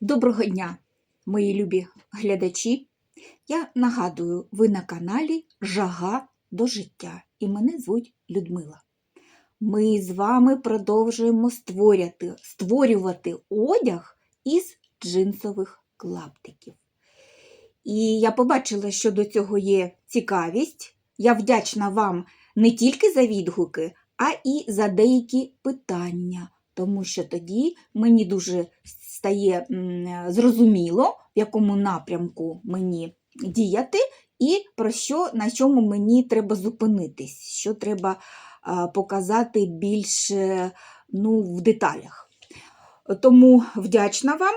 Доброго дня, мої любі глядачі. Я нагадую, ви на каналі Жага до життя і мене звуть Людмила. Ми з вами продовжуємо створювати, створювати одяг із джинсових клаптиків. І я побачила, що до цього є цікавість. Я вдячна вам не тільки за відгуки, а і за деякі питання, тому що тоді мені дуже стає зрозуміло, в якому напрямку мені діяти, і про що, на чому мені треба зупинитись, що треба показати більш ну, в деталях. Тому вдячна вам.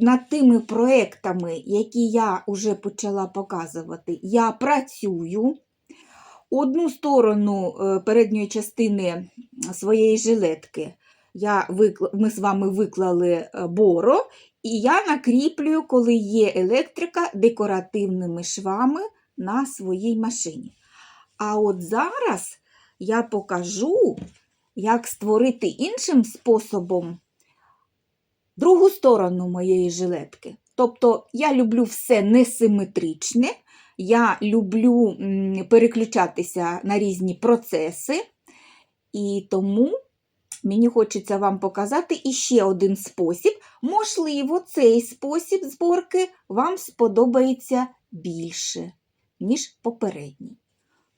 Над тими проектами, які я вже почала показувати, я працюю. Одну сторону е, передньої частини своєї жилетки я викла... ми з вами виклали е, боро, і я накріплюю, коли є електрика, декоративними швами на своїй машині. А от зараз я покажу, як створити іншим способом другу сторону моєї жилетки. Тобто я люблю все несиметричне, я люблю переключатися на різні процеси, і тому мені хочеться вам показати іще один спосіб. Можливо, цей спосіб зборки вам сподобається більше, ніж попередній.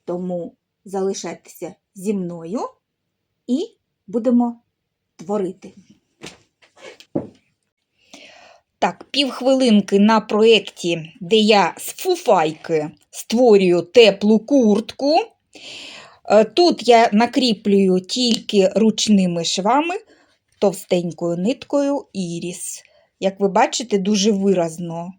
Тому залишайтеся зі мною і будемо творити. Так, півхвилинки на проєкті, де я з фуфайки створюю теплу куртку. Е, Тут я накріплюю тільки ручними швами, товстенькою ниткою іріс. Як ви бачите, дуже виразно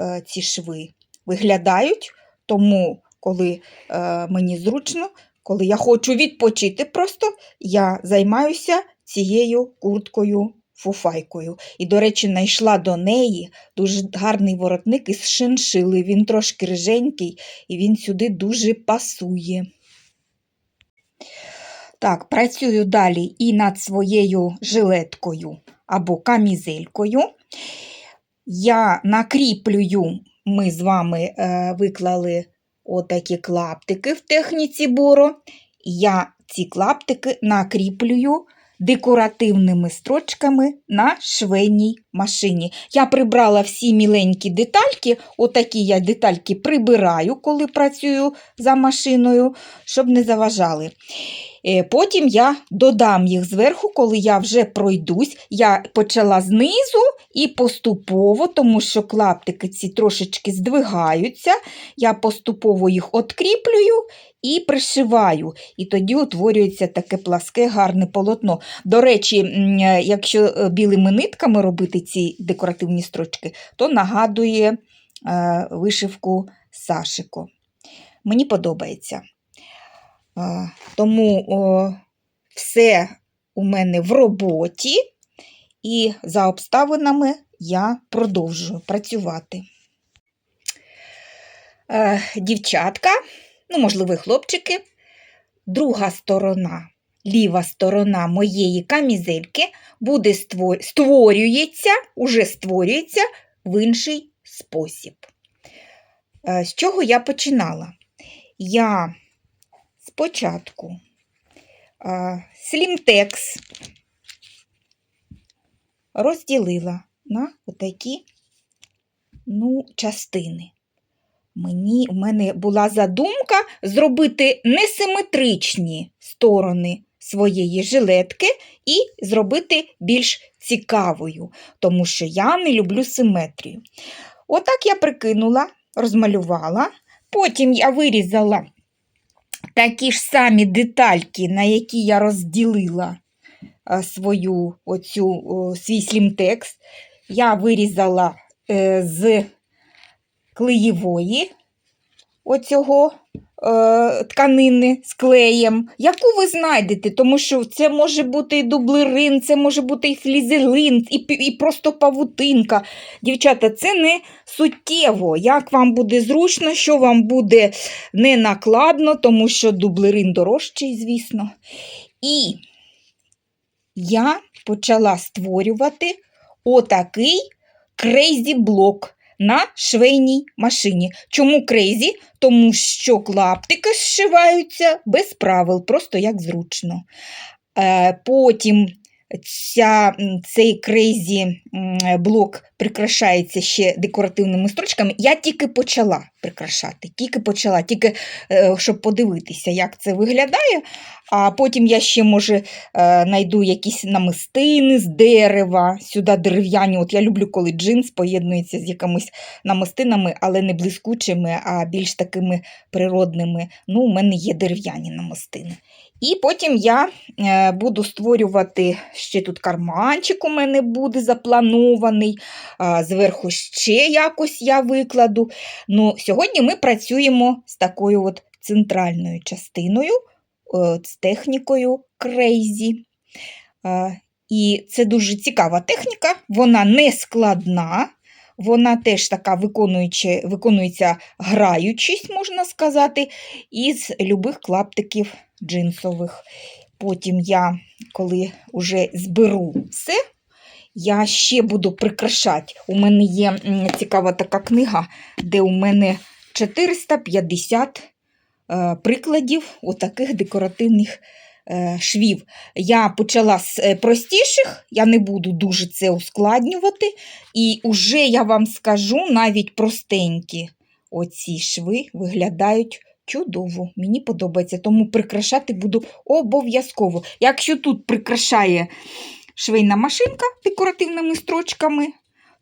е, ці шви виглядають, тому, коли е, мені зручно, коли я хочу відпочити, просто я займаюся цією курткою фуфайкою. І, до речі, знайшла до неї дуже гарний воротник із шиншили. Він трошки риженький і він сюди дуже пасує. Так, працюю далі і над своєю жилеткою або камізелькою. Я накріплюю, ми з вами е, виклали отакі клаптики в техніці боро. Я ці клаптики накріплюю декоративними строчками на швейній машині. Я прибрала всі міленькі детальки, отакі я детальки прибираю, коли працюю за машиною, щоб не заважали. Е, Потім я додам їх зверху, коли я вже пройдусь. Я почала знизу і поступово, тому що клаптики ці трошечки здвигаються, я поступово їх откріплюю і пришиваю. І тоді утворюється таке пласке гарне полотно. До речі, е, якщо е, білими нитками робити ці декоративні строчки, то нагадує е, вишивку Сашико. Мені подобається. Тому все у мене в роботі, і за обставинами я продовжую працювати. Дівчатка, ну, можливо, хлопчики, друга сторона, ліва сторона моєї камізельки буде ство- створюється, уже створюється в інший спосіб. Е, З чого я починала? Я спочатку слімтекс розділила на отакі ну, частини. Мені, у мене була задумка зробити несиметричні сторони своєї жилетки і зробити більш цікавою, тому що я не люблю симетрію. Отак я прикинула, розмалювала, потім я вирізала такі ж самі детальки, на які я розділила свою оцю, свій слімтекс, я вирізала е, з клеєвої оцього е, тканини з клеєм, яку ви знайдете, тому що це може бути і дублерин, це може бути і флізелин, і, і просто павутинка. Дівчата, це не суттєво, як вам буде зручно, що вам буде не накладно, тому що дублерин дорожчий, звісно. І я почала створювати отакий крейзі блок на швейній машині. Чому крейзі? Тому що клаптики зшиваються без правил, просто як зручно. Е, Потім ця, цей крейзі блок прикрашається ще декоративними строчками. Я тільки почала прикрашати, тільки почала, тільки е, щоб подивитися, як це виглядає. А потім я ще, може, знайду якісь намистини з дерева, сюди дерев'яні. От я люблю, коли джинс поєднується з якимись намистинами, але не блискучими, а більш такими природними. Ну, у мене є дерев'яні намистини. І потім я е, буду створювати ще тут карманчик у мене буде запланований. Зверху ще якось я викладу. Ну, сьогодні ми працюємо з такою от центральною частиною, е, з технікою. Е, І це дуже цікава техніка, вона не складна. Вона теж така виконується граючись, можна сказати, із любих клаптиків джинсових. Потім я, коли вже зберу все, я ще буду прикрашати. У мене є цікава така книга, де у мене 450 е, прикладів отаких декоративних е, швів. Я почала з е, простіших, я не буду дуже це ускладнювати. І вже я вам скажу, навіть простенькі оці шви виглядають чудово. Мені подобається, тому прикрашати буду обов'язково. Якщо тут прикрашає швейна машинка декоративними строчками,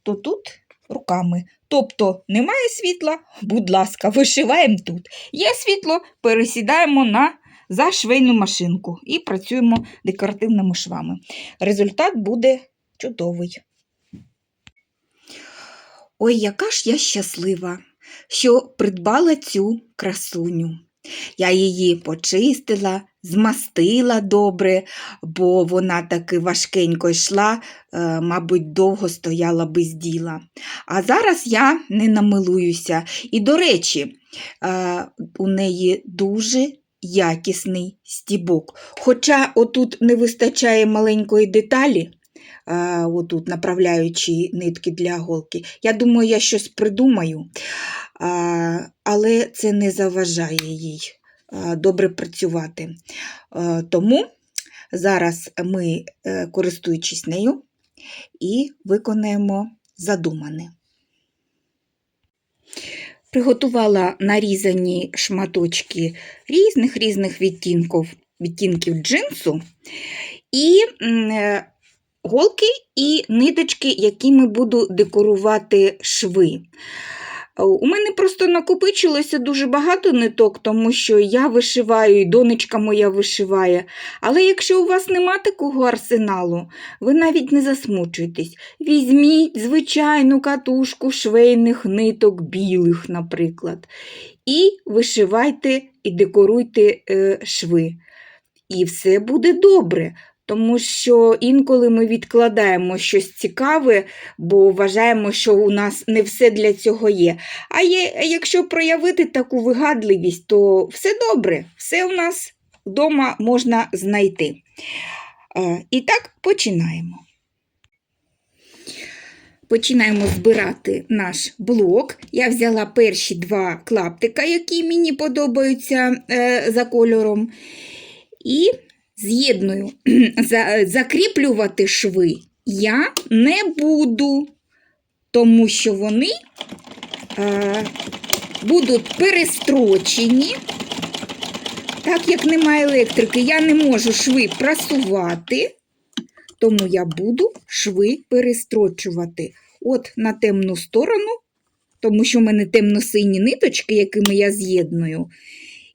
то тут руками. Тобто немає світла, будь ласка, вишиваємо тут. Є світло, пересідаємо на за швейну машинку і працюємо декоративними швами. Результат буде чудовий. Ой, яка ж я щаслива, що придбала цю красуню. Я її почистила, змастила добре, бо вона таки важкенько йшла, е, мабуть, довго стояла без діла. А зараз я не намилуюся. І, до речі, е, у неї дуже якісний стібок. Хоча отут не вистачає маленької деталі, отут направляючи нитки для голки. Я думаю, я щось придумаю, але це не заважає їй добре працювати. Е, Тому зараз ми, е, користуючись нею, і виконаємо задумане. Приготувала нарізані шматочки різних різних відтінків, відтінків джинсу і е, голки і ниточки, якими буду декорувати шви. Е, У мене просто накопичилося дуже багато ниток, тому що я вишиваю, і донечка моя вишиває. Але якщо у вас нема такого арсеналу, ви навіть не засмучуйтесь. Візьміть звичайну катушку швейних ниток білих, наприклад, і вишивайте і декоруйте е, шви. І все буде добре. Тому що інколи ми відкладаємо щось цікаве, бо вважаємо, що у нас не все для цього є. А є, якщо проявити таку вигадливість, то все добре, все у нас вдома можна знайти. І так починаємо. Починаємо збирати наш блок. Я взяла перші два клаптика, які мені подобаються е, за кольором. І з'єдную, За- закріплювати шви я не буду, тому що вони е, будуть перестрочені. Так як немає електрики, я не можу шви прасувати, тому я буду шви перестрочувати. От на темну сторону, тому що в мене темно-сині ниточки, якими я з'єдную.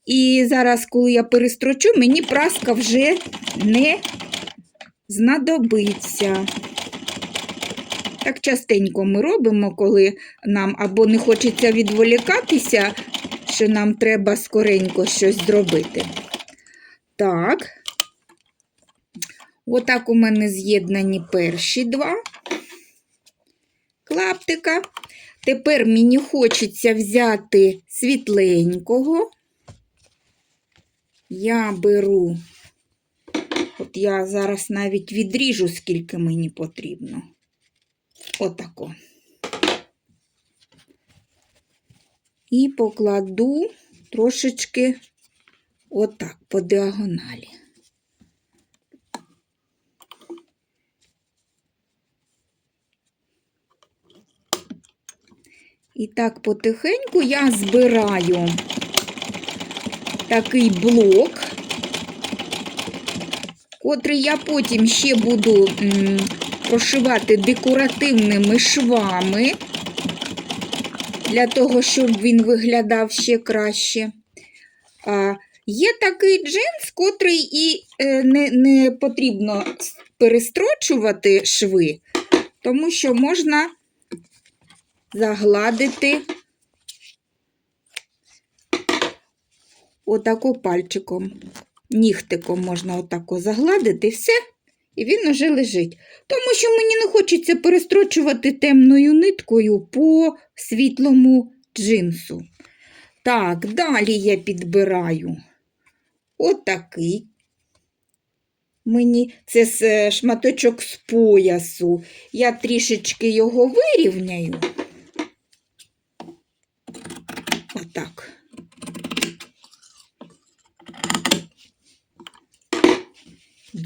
І зараз, коли я перестрочу, мені праска вже не знадобиться. Так частенько ми робимо, коли нам або не хочеться відволікатися, що нам треба скоренько щось зробити. Так, отак у мене з'єднані перші два клаптика. Тепер мені хочеться взяти світленького. Я беру, от я зараз навіть відріжу, скільки мені потрібно. Отако. І покладу трошечки отак по діагоналі. І так потихеньку я збираю такий блок, котрий я потім ще буду прошивати декоративними швами, для того, щоб він виглядав ще краще. А, Є такий джинс, котрий і е, не, не потрібно перестрочувати шви, тому що можна загладити отако пальчиком, нігтиком можна отако загладити все, і він уже лежить. Тому що мені не хочеться перестрочувати темною ниткою по світлому джинсу. Так, далі я підбираю отакий. Мені це е, шматочок з поясу. Я трішечки його вирівняю. Отак.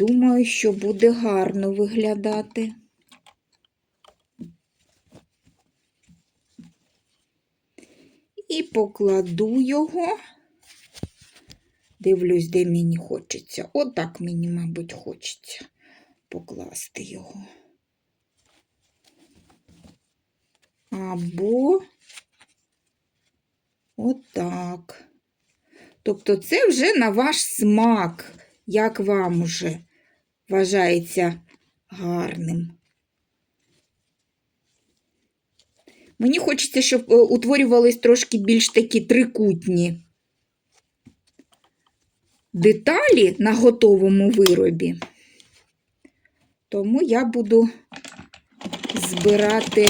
Думаю, що буде гарно виглядати. І покладу його. Дивлюсь, де мені хочеться. Отак мені, мабуть, хочеться покласти його. Або отак. Тобто це вже на ваш смак, як вам уже вважається гарним. Мені хочеться, щоб е, утворювались трошки більш такі трикутні деталі на готовому виробі. Тому я буду збирати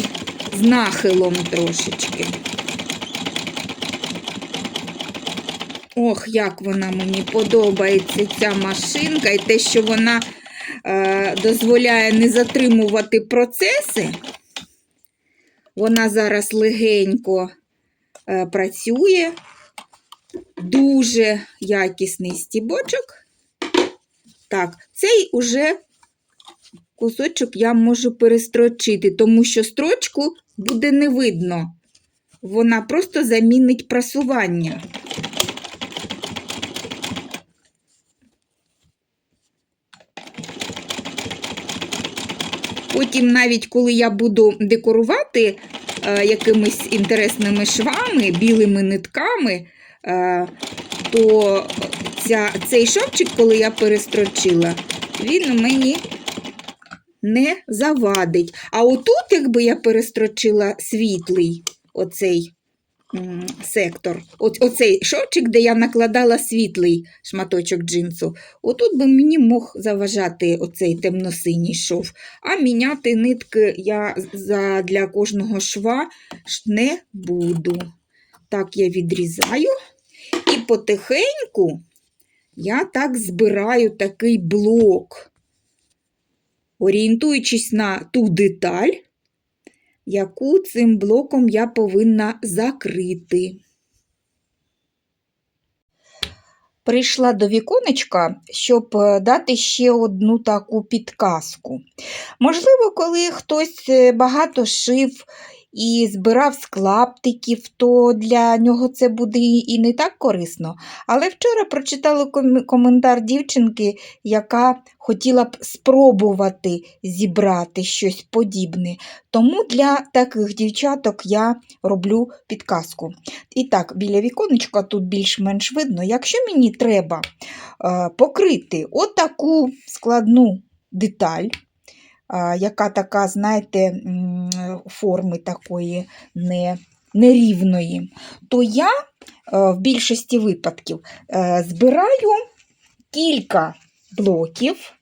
з нахилом трошечки. Ох, як вона мені подобається, ця машинка, і те, що вона дозволяє не затримувати процеси. Вона зараз легенько е, працює, дуже якісний стібочок. Так, цей уже кусочок я можу перестрочити, тому що строчку буде не видно. Вона просто замінить прасування. Потім, навіть коли я буду декорувати е, якимись інтересними швами, білими нитками, е, то ця, цей шовчик, коли я перестрочила, він мені не завадить. А отут, якби я перестрочила світлий оцей сектор, оцей шовчик, де я накладала світлий шматочок джинсу, отут би мені мог заважати оцей темно-синій шов. А міняти нитки я для кожного шва не буду. Так я відрізаю і потихеньку я так збираю такий блок, орієнтуючись на ту деталь, яку цим блоком я повинна закрити. Прийшла до віконечка, щоб е, дати ще одну таку підказку. Можливо, коли хтось е, багато шив і збирав з клаптиків, то для нього це буде і не так корисно. Але вчора прочитала коментар дівчинки, яка хотіла б спробувати зібрати щось подібне. Тому для таких дівчаток я роблю підказку. І так, біля віконечка тут більш-менш видно, якщо мені треба е, покрити отаку складну деталь, яка така, знаєте, форми такої не, нерівної, то я е, в більшості випадків е, збираю кілька блоків,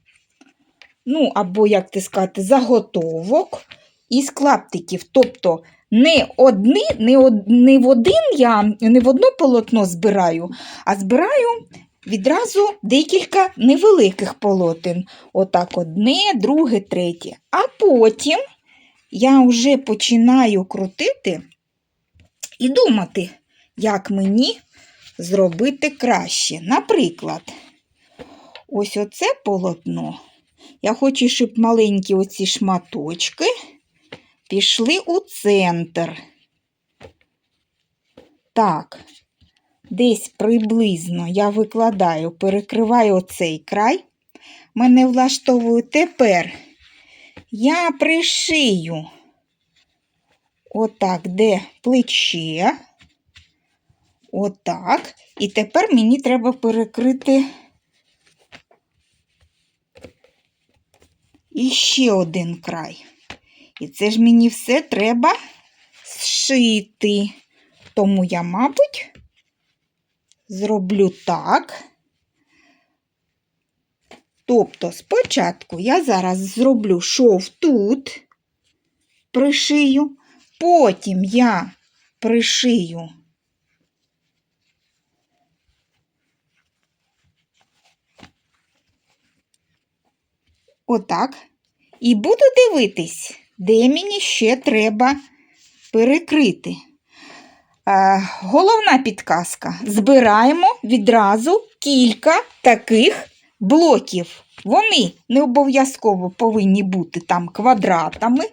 ну, або, як ти сказати, заготовок із клаптиків. Тобто не одні, не, од, не в один я не в одно полотно збираю, а збираю відразу декілька невеликих полотен. Отак одне, друге, третє. А потім я вже починаю крутити і думати, як мені зробити краще. Наприклад, ось оце полотно. Я хочу, щоб маленькі оці шматочки пішли у центр. Так, десь приблизно я викладаю, перекриваю оцей край. Мене влаштовує тепер. Я пришию отак, де плече. Отак. І тепер мені треба перекрити і ще один край. І це ж мені все треба зшити. Тому я, мабуть, зроблю так. Тобто, спочатку я зараз зроблю шов тут, пришию, потім я пришию отак. І буду дивитись, де мені ще треба перекрити. Е, головна підказка. Збираємо відразу кілька таких блоків. Вони не обов'язково повинні бути там квадратами.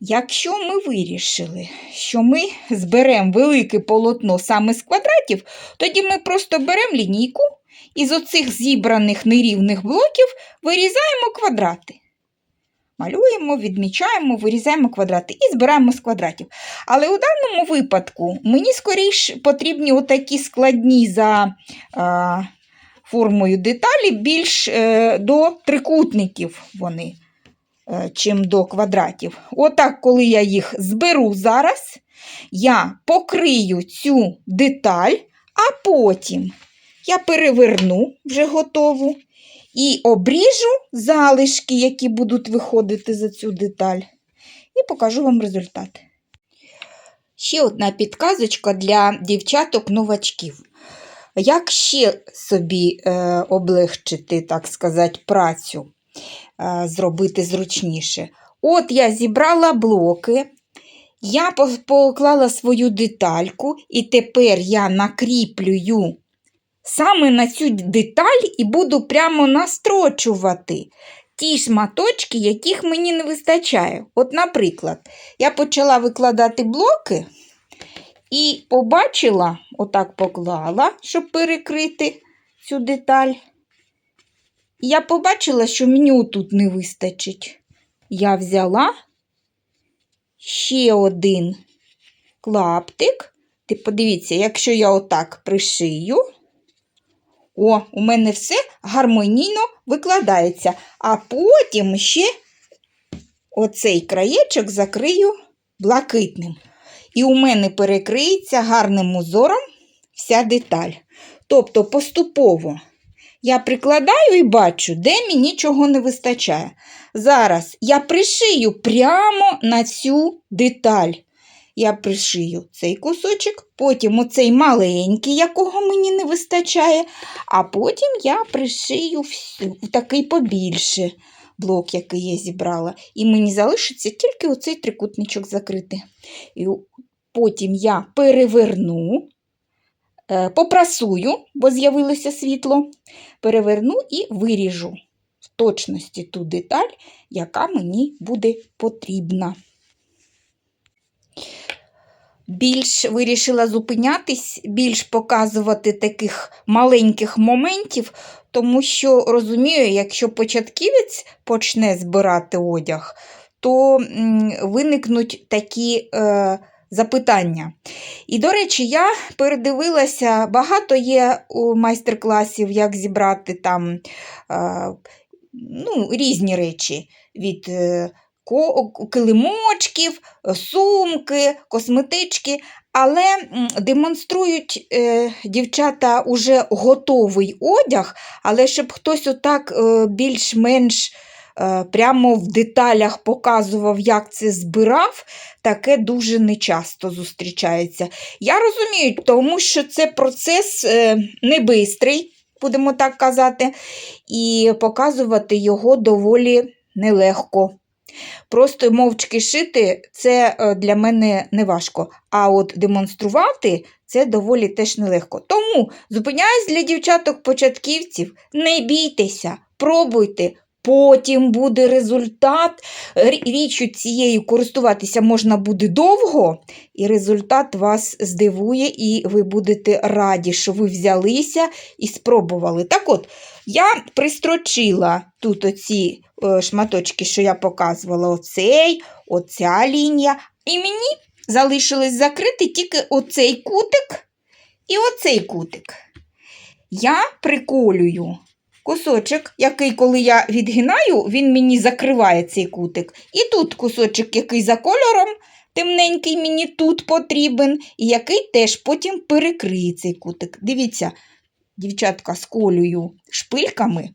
Якщо ми вирішили, що ми зберемо велике полотно саме з квадратів, тоді ми просто беремо лінійку і з оцих зібраних нерівних блоків вирізаємо квадрати. Малюємо, відмічаємо, вирізаємо квадрати і збираємо з квадратів. Але у даному випадку мені скоріш потрібні отакі складні за а, формою деталі, більш е, до трикутників вони, е, чим до квадратів. Отак, коли я їх зберу зараз, я покрию цю деталь, а потім я переверну вже готову і обріжу залишки, які будуть виходити за цю деталь, і покажу вам результат. Ще одна підказочка для дівчаток-новачків. Як ще собі е, облегчити, так сказати, працю, е, зробити зручніше? От я зібрала блоки, я поклала свою детальку, і тепер я накріплюю саме на цю деталь і буду прямо настрочувати ті шматочки, яких мені не вистачає. От, наприклад, я почала викладати блоки і побачила, отак поклала, щоб перекрити цю деталь. Я побачила, що мені отут не вистачить. Я взяла ще один клаптик. Ти подивіться, якщо я отак пришию, о, у мене все гармонійно викладається. А потім ще оцей краєчок закрию блакитним. І у мене перекриється гарним узором вся деталь. Тобто поступово я прикладаю і бачу, де мені чого не вистачає. Зараз я пришию прямо на цю деталь. Я пришию цей кусочок, потім оцей маленький, якого мені не вистачає, а потім я пришию такий побільше блок, який я зібрала. І мені залишиться тільки оцей трикутничок закрити. І потім я переверну, е, попрасую, бо з'явилося світло, переверну і виріжу в точності ту деталь, яка мені буде потрібна. Більш вирішила зупинятись, більш показувати таких маленьких моментів, тому що розумію, якщо початківець почне збирати одяг, то виникнуть такі е, запитання. І, до речі, я передивилася, багато є у майстер-класів, як зібрати там е, ну, різні речі від е, килимочків, сумки, косметички, але демонструють е, дівчата уже готовий одяг, але щоб хтось отак е, більш-менш е, прямо в деталях показував, як це збирав, таке дуже нечасто зустрічається. Я розумію, тому що це процес е, не бистрий, будемо так казати, і показувати його доволі нелегко. Просто мовчки шити це е, для мене не важко. А от демонструвати це доволі теж нелегко. Тому зупиняюсь для дівчаток-початківців, не бійтеся, пробуйте. Потім буде результат. Рі- Річчю цією користуватися можна буде довго, і результат вас здивує, і ви будете раді, що ви взялися і спробували. Так от, я пристрочила тут оці е, шматочки, що я показувала, оцей, оця лінія. І мені залишилось закрити тільки оцей кутик і оцей кутик. Я приколюю кусочок, який, коли я відгинаю, він мені закриває цей кутик. І тут кусочок, який за кольором, темненький мені тут потрібен, і який теж потім перекриє цей кутик. Дивіться, дівчатка, сколюю шпильками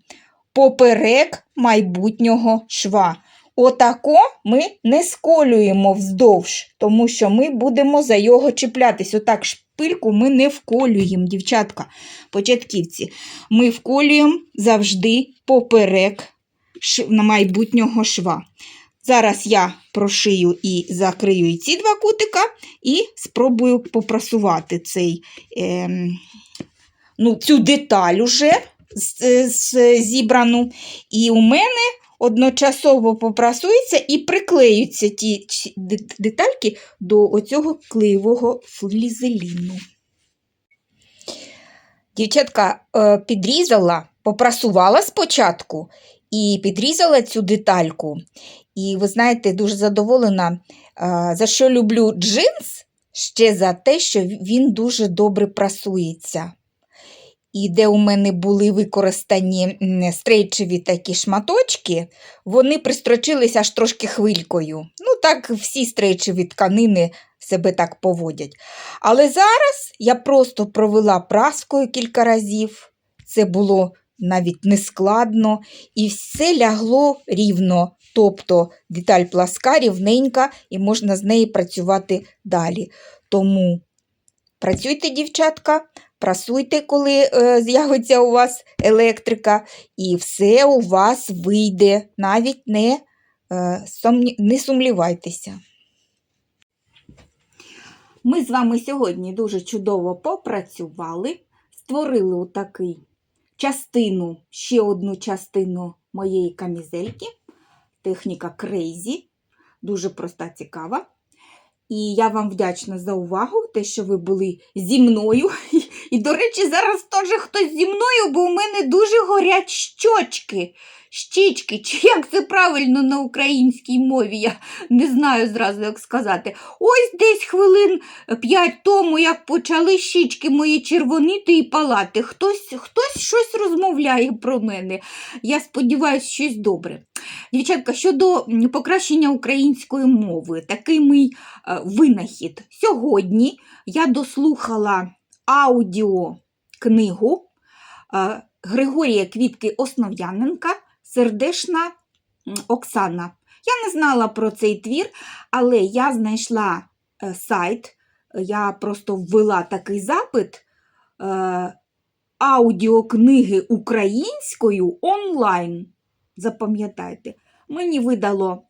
поперек майбутнього шва. Отако ми не сколюємо вздовж, тому що ми будемо за його чіплятись. Отак шпильку ми не вколюємо, дівчатка, початківці. Ми вколюємо завжди поперек на майбутнього шва. Зараз я прошию і закрию і ці два кутика, і спробую попрасувати цей, ем, ну, цю деталь уже з, з, зібрану. І у мене одночасово попрасується і приклеються ті детальки до оцього клеєвого флізеліну. Дівчатка е, підрізала, попрасувала спочатку і підрізала цю детальку. І ви знаєте, дуже задоволена, е, за що люблю джинс, ще за те, що він дуже добре прасується. І де у мене були використані стрейчеві такі шматочки, вони пристрочилися аж трошки хвилькою. Ну, так всі стрейчеві тканини себе так поводять. Але зараз я просто провела праскою кілька разів. Це було навіть нескладно, і все лягло рівно. Тобто деталь пласка, рівненька, і можна з нею працювати далі. Тому працюйте, дівчатка, прасуйте, коли е, з'явиться у вас електрика, і все у вас вийде. Навіть не, е, сумні... не сумлівайтеся. Ми з вами сьогодні дуже чудово попрацювали, створили отакий частину, ще одну частину моєї камізельки. Техніка Crazy, дуже проста, цікава. І я вам вдячна за увагу, те, що ви були зі мною. І, до речі, зараз теж хтось зі мною, бо у мене дуже горять щочки. Щічки, чи як це правильно на українській мові, я не знаю зразу, як сказати. Ось десь хвилин п'ять тому, як почали щічки мої червоніти і палати. Хтось, хтось щось розмовляє про мене. Я сподіваюся, щось добре. Дівчатка, щодо покращення української мови, такий мій е, винахід. Сьогодні я дослухала аудіокнигу е, Григорія Квітки Основ'яненка Сердешна Оксана. Я не знала про цей твір, але я знайшла е, сайт, я просто ввела такий запит е, аудіокниги українською онлайн. Запам'ятайте, мені видало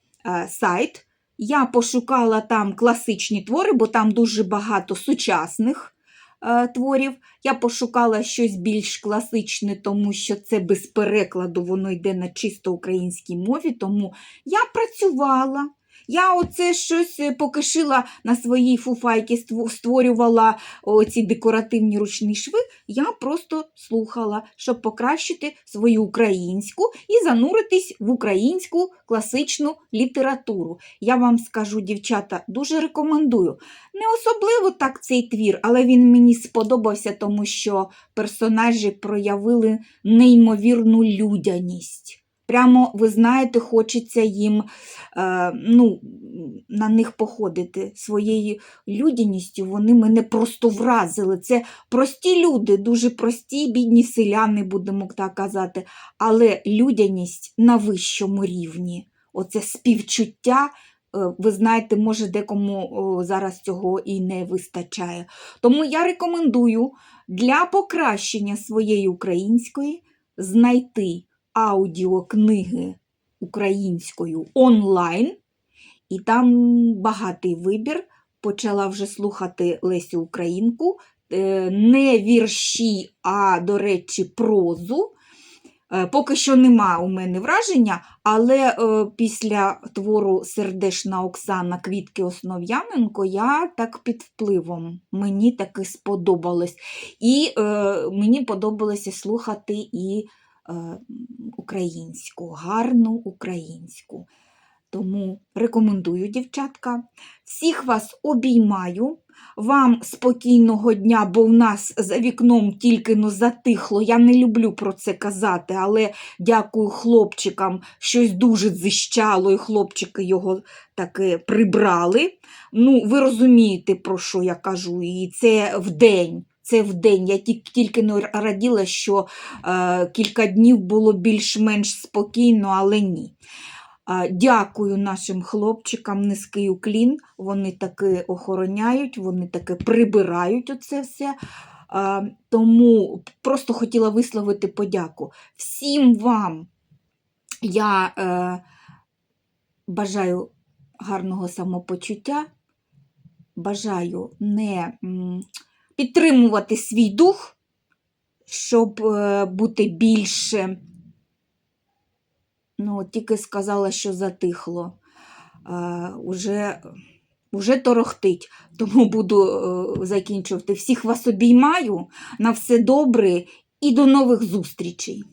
сайт. Я пошукала там класичні твори, бо там дуже багато сучасних творів. Я пошукала щось більш класичне, тому що це без перекладу, воно йде на чисто українській мові. Тому я працювала. Я оце щось е, поки шила на своїй фуфайці, створювала оці декоративні ручні шви. Я просто слухала, щоб покращити свою українську і зануритись в українську класичну літературу. Я вам скажу, дівчата, дуже рекомендую. Не особливо так цей твір, але він мені сподобався, тому що персонажі проявили неймовірну людяність. Прямо, ви знаєте, хочеться їм е, ну, на них походити своєю людяністю. Вони мене просто вразили. Це прості люди, дуже прості, бідні селяни, будемо так казати, але людяність на вищому рівні. Оце співчуття. е, Ви знаєте, може, декому зараз цього і не вистачає. Тому я рекомендую для покращення своєї української знайти аудіокниги українською онлайн і там багатий вибір. Почала вже слухати Лесю Українку, Е, не вірші, а, до речі, прозу. Е, Поки що нема у мене враження, але е, після твору Сердешна Оксана Квітки Основ'яненко я так під впливом. Мені таки сподобалось. І е, мені подобалося слухати і українську, гарну українську. Тому рекомендую, дівчатка. Всіх вас обіймаю. Вам спокійного дня, бо в нас за вікном тільки но затихло. Я не люблю про це казати, але дякую хлопчикам. Щось дуже дзищало, і хлопчики його таки прибрали. Ну, ви розумієте, про що я кажу, і це вдень. Це вдень. Я тільки, не раділа, що е, кілька днів було більш-менш спокійно, але ні. А, Дякую нашим хлопчикам, низький уклін. Вони таки охороняють, вони таки прибирають оце все. А, Тому просто хотіла висловити подяку. Всім вам я е, бажаю гарного самопочуття, бажаю не підтримувати свій дух, щоб е, бути більше. Ну, тільки сказала, що затихло. Е, уже, уже торохтить, тому буду е, закінчувати. Всіх вас обіймаю. На все добре і до нових зустрічей.